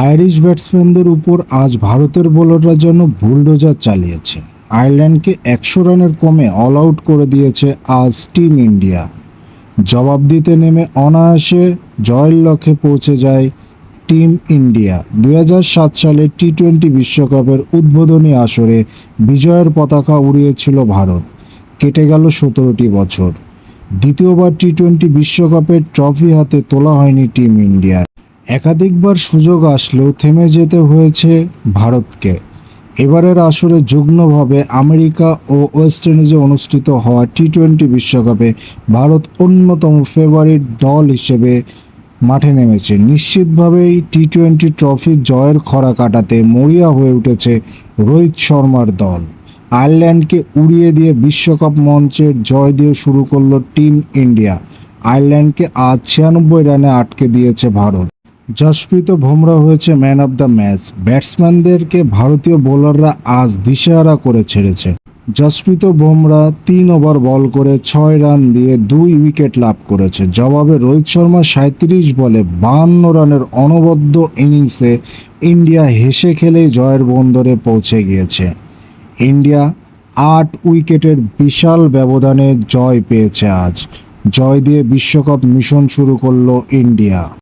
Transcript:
Irish ব্যাটসম্যানদের উপর আজ ভারতের বোলাররা যেন বুলডোজার চালিয়েছে। আয়ারল্যান্ডকে একশো রানের কমে অল আউট করে দিয়েছে আজ টিম ইন্ডিয়া। জবাব দিতে নেমে অনায়াসে জয়ের লক্ষ্যে পৌঁছে যায় টিম ইন্ডিয়া। দু হাজার সাত সালে টি টোয়েন্টি বিশ্বকাপের উদ্বোধনী আসরে বিজয়ের পতাকা উড়িয়েছিল ভারত। কেটে গেল সতেরোটি বছর। দ্বিতীয়বার টি টোয়েন্টি বিশ্বকাপের ট্রফি হাতে তোলা হয়নি টিম ইন্ডিয়ার। একাধিকবার সুযোগ আসলেও থেমে যেতে হয়েছে ভারতকে। এবারের আসরে যুগ্মভাবে আমেরিকা ও ওয়েস্ট ইন্ডিজে অনুষ্ঠিত হওয়া টি টোয়েন্টি বিশ্বকাপে ভারত অন্যতম ফেভারিট দল হিসেবে মাঠে নেমেছে। নিশ্চিতভাবেই টি টোয়েন্টি ট্রফি জয়ের খরা কাটাতে মরিয়া হয়ে উঠেছে রোহিত শর্মার দল। আয়ারল্যান্ডকে উড়িয়ে দিয়ে বিশ্বকাপ মঞ্চের জয় দিয়ে শুরু করল টিম ইন্ডিয়া। আয়ারল্যান্ডকে আজ ছিয়ানব্বই রানে আটকে দিয়েছে ভারত। জসপ্রীত বুমরা হয়েছে ম্যান অব দ্য ম্যাচ। ব্যাটসম্যানদেরকে ভারতীয় বোলাররা আজ দিশেহারা করে ছেড়েছে। জসপ্রীত বুমরা তিন ওভার বল করে ছয় রান দিয়ে দুই উইকেট লাভ করেছে। জবাবে রোহিত শর্মা সাঁত্রিশ বলে বাহান্ন রানের অনবদ্য ইনিংসে ইন্ডিয়া হেসে খেলেই জয়ের বন্দরে পৌঁছে গিয়েছে। ইন্ডিয়া আট উইকেটের বিশাল ব্যবধানে জয় পেয়েছে আজ। জয় দিয়ে বিশ্বকাপ মিশন শুরু করল ইন্ডিয়া।